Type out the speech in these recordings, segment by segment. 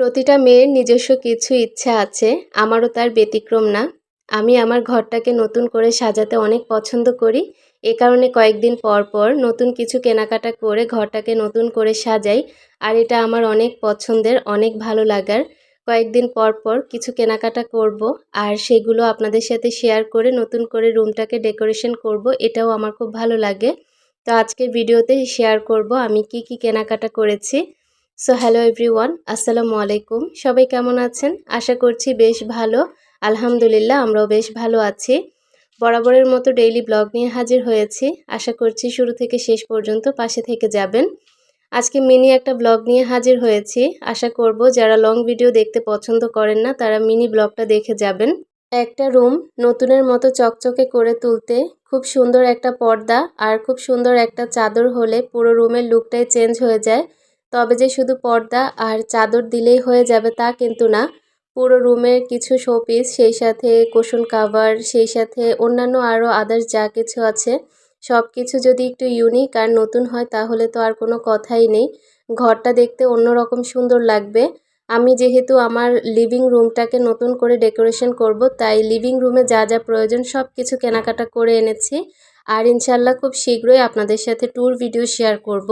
প্রতিটা মেয়ের নিজস্ব কিছু ইচ্ছা আছে, আমারও তার ব্যতিক্রম না। আমি আমার ঘরটাকে নতুন করে সাজাতে অনেক পছন্দ করি। এ কারণে কয়েকদিন পর পর নতুন কিছু কেনাকাটা করে ঘরটাকে নতুন করে সাজাই, আর এটা আমার অনেক পছন্দের, অনেক ভালো লাগার। কয়েকদিন পর পর কিছু কেনাকাটা করব, আর সেগুলো আপনাদের সাথে শেয়ার করে নতুন করে রুমটাকে ডেকোরেশন করব, এটাও আমার খুব ভালো লাগে। তো আজকের ভিডিওতে শেয়ার করব আমি কি কি কেনাকাটা করেছি। সো হ্যালো এভরিওয়ান আসসালামু আলাইকুম সবাই কেমন আছেন? আশা করছি বেশ ভালো। আলহামদুলিল্লাহ, আমরাও বেশ ভালো আছি। বরাবরের মতো ডেইলি ব্লগ নিয়ে হাজির হয়েছি। আশা করছি শুরু থেকে শেষ পর্যন্ত পাশে থেকে যাবেন। আজকে মিনি একটা ব্লগ নিয়ে হাজির হয়েছি। আশা করব যারা লং ভিডিও দেখতে পছন্দ করেন না, তারা মিনি ব্লগটা দেখে যাবেন। একটা রুম নতুনের মতো চকচকে করে তুলতে খুব সুন্দর একটা পর্দা আর খুব সুন্দর একটা চাদর হলে পুরো রুমের লুকটাই চেঞ্জ হয়ে যায়। তবে যে শুধু পর্দা আর চাদর দিলেই হয়ে যাবে তা কিন্তু না। পুরো রুমের কিছু শোপিস, সেই সাথে কোশন কাভার, সেই সাথে অন্যান্য আরও আদার্স যা কিছু আছে সব কিছু যদি একটু ইউনিক আর নতুন হয় তাহলে তো আর কোনো কথাই নেই। ঘরটা দেখতে অন্যরকম সুন্দর লাগবে। আমি যেহেতু আমার লিভিং রুমটাকে নতুন করে ডেকোরেশন করব, তাই লিভিং রুমে যা যা প্রয়োজন সব কিছু কেনাকাটা করে এনেছি। আর ইনশাল্লাহ খুব শীঘ্রই আপনাদের সাথে ট্যুর ভিডিও শেয়ার করব।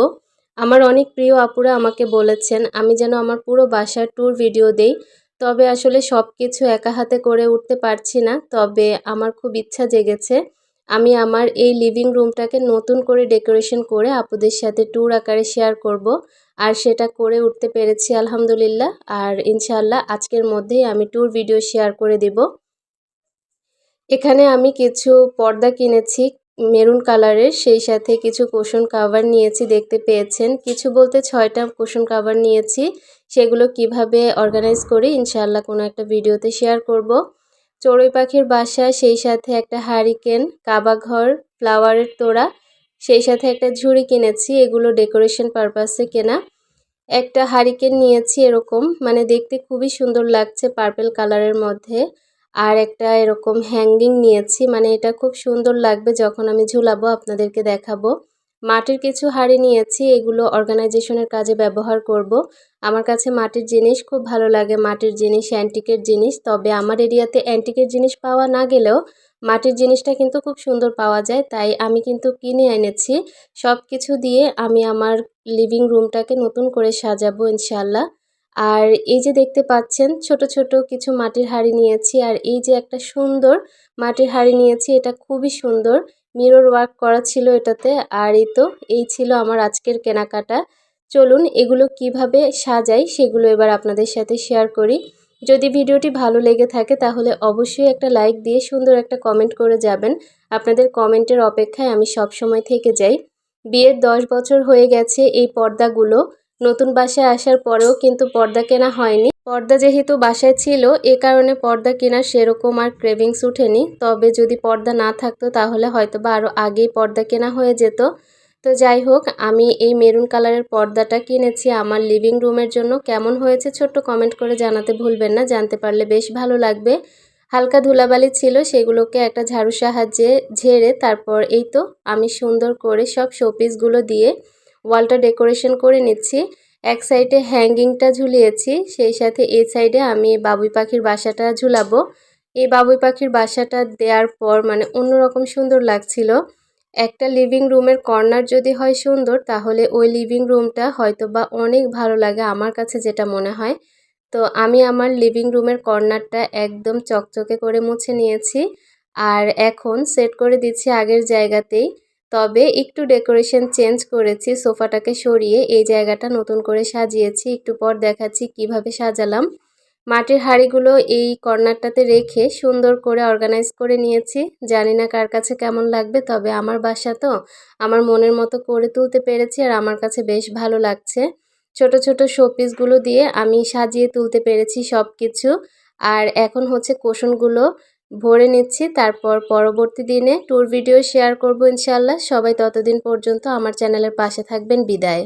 আমার অনেক প্রিয় আপুরা আমাকে বলেছেন, আমি যেন আমার পুরো বাসার ট্যুর ভিডিও দেই। তবে আসলে সব কিছু একা হাতে করে উঠতে পারছি না, তবে আমার খুব ইচ্ছা জেগেছে। আমি আমার এই লিভিং রুমটাকে নতুন করে ডেকোরেশন করে আপুদের সাথে ট্যুর আকারে শেয়ার করব, আর সেটা করে উঠতে পেরেছি আলহামদুলিল্লাহ। আর ইনশাআল্লাহ আজকের মধ্যেই আমি ট্যুর ভিডিও শেয়ার করে দেব। এখানে আমি কিছু পর্দা কিনেছি মেরুন কালারের, সেই সাথে কিছু কোশন কাভার নিয়েছি, দেখতে পেয়েছেন। কিছু বলতে ছয়টা কোশন কাভার নিয়েছি। সেগুলো কীভাবে অর্গানাইজ করি ইনশাল্লাহ কোনো একটা ভিডিওতে শেয়ার করব। চড়ুই পাখির বাসা, সেই সাথে একটা হারিকেন কাবাঘর ফ্লাওয়ারের তোড়া, সেই সাথে একটা ঝুড়ি কিনেছি, এগুলো ডেকোরেশন পারপাসে কেনা। একটা হারিকেন নিয়েছি এরকম মানে দেখতে খুবই সুন্দর লাগছে পার্পেল কালারের মধ্যে। আর একটা এরকম হ্যাঙ্গিং নিয়েছি। মানে এটা খুব সুন্দর লাগবে যখন আমি ঝুলাবো, আপনাদেরকে দেখাবো। মাটির কিছু হাড়ি নিয়েছি, এগুলো অর্গানাইজেশনের কাজে ব্যবহার করব। আমার কাছে মাটির জিনিস খুব ভালো লাগে, মাটির জিনিস অ্যান্টিকের জিনিস। তবে আমার এরিয়াতে অ্যান্টিকের জিনিস পাওয়া না গেলেও মাটির জিনিসটা কিন্তু খুব সুন্দর পাওয়া যায়। তাই আমি কিন্তু কিনে এনেছি। সব কিছু দিয়ে আমি আমার লিভিং রুমটাকে নতুন করে সাজাবো ইনশাল্লাহ আর এই যে দেখতে পাচ্ছেন, ছোট ছোট কিছু মাটির হাড়ি নিয়েছি আর এই যে একটা সুন্দর মাটির হাড়ি নিয়েছি, এটা খুবই সুন্দর। মিরর ওয়ার্ক করা ছিল এটাতে আর এই তো, এই ছিল আমার আজকের কেনাকাটা। চলুন এগুলো কীভাবে সাজাই সেগুলো এবার আপনাদের সাথে শেয়ার করি। যদি ভিডিওটি ভালো লেগে থাকে তাহলে অবশ্যই একটা লাইক দিয়ে সুন্দর একটা কমেন্ট করে যাবেন। আপনাদের কমেন্টের অপেক্ষায় আমি সব সময় থেকে যাই। বিয়ের দশ বছর হয়ে গেছে এই পর্দাগুলো। নতুন বাসায় আসার পরেও কিন্তু পর্দা কেনা হয়নি। পর্দা যেহেতু বাসায় ছিল, এ কারণে পর্দা কেনার সেরকম আর ক্রেভিংস উঠেনি। তবে যদি পর্দা না থাকতো, তাহলে হয়তো বা আরও আগেই পর্দা কেনা হয়ে যেত। তো যাই হোক, আমি এই মেরুন কালারের পর্দাটা কিনেছি আমার লিভিং রুমের জন্য। কেমন হয়েছে ছোট্ট কমেন্ট করে জানাতে ভুলবেন না, জানতে পারলে বেশ ভালো লাগবে। হালকা ধুলাবালি ছিল, সেগুলোকে একটা ঝাড়ু সাহায্যে ঝেড়ে তারপর এই তো, আমি সুন্দর করে সব শোপিসগুলো দিয়ে ওয়ালটা ডেকোরেশন করে নিচ্ছি। এক সাইডে হ্যাঙ্গিংটা ঝুলিয়েছি, সেই সাথে এই সাইডে আমি বাবুই পাখির বাসাটা ঝুলাবো। এই বাবুই পাখির বাসাটা দেওয়ার পর মানে অন্যরকম সুন্দর লাগছিল। একটা লিভিং রুমের কর্নার যদি হয় সুন্দর, তাহলে ওই লিভিং রুমটা হয়তো বা অনেক ভালো লাগে আমার কাছে যেটা মনে হয়। তো আমি আমার লিভিং রুমের কর্নারটা একদম চকচকে করে মুছে নিয়েছি। আর এখন সেট করে দিচ্ছি আগের জায়গাতেই। তবে একটু ডেকোরেশন চেঞ্জ করেছি, সোফাটাকে সরিয়ে এই জায়গাটা নতুন করে সাজিয়েছি। একটু পর দেখাচ্ছি কীভাবে সাজালাম। মাটির হাঁড়িগুলো এই কর্নারটাতে রেখে সুন্দর করে অর্গানাইজ করে নিয়েছি। জানি না কার কাছে কেমন লাগবে, তবে আমার বাসা তো আমার মনের মতো করে তুলতে পেরেছি আর আমার কাছে বেশ ভালো লাগছে। ছোট ছোট শোপিসগুলো দিয়ে আমি সাজিয়ে তুলতে পেরেছি সব কিছু আর এখন হচ্ছে কোশনগুলো ভরে নিচ্ছি। তারপর পরবর্তী দিনে ট্যুর ভিডিও শেয়ার করব ইনশাল্লাহ সবাই ততদিন পর্যন্ত আমার চ্যানেলের পাশে থাকবেন। বিদায়।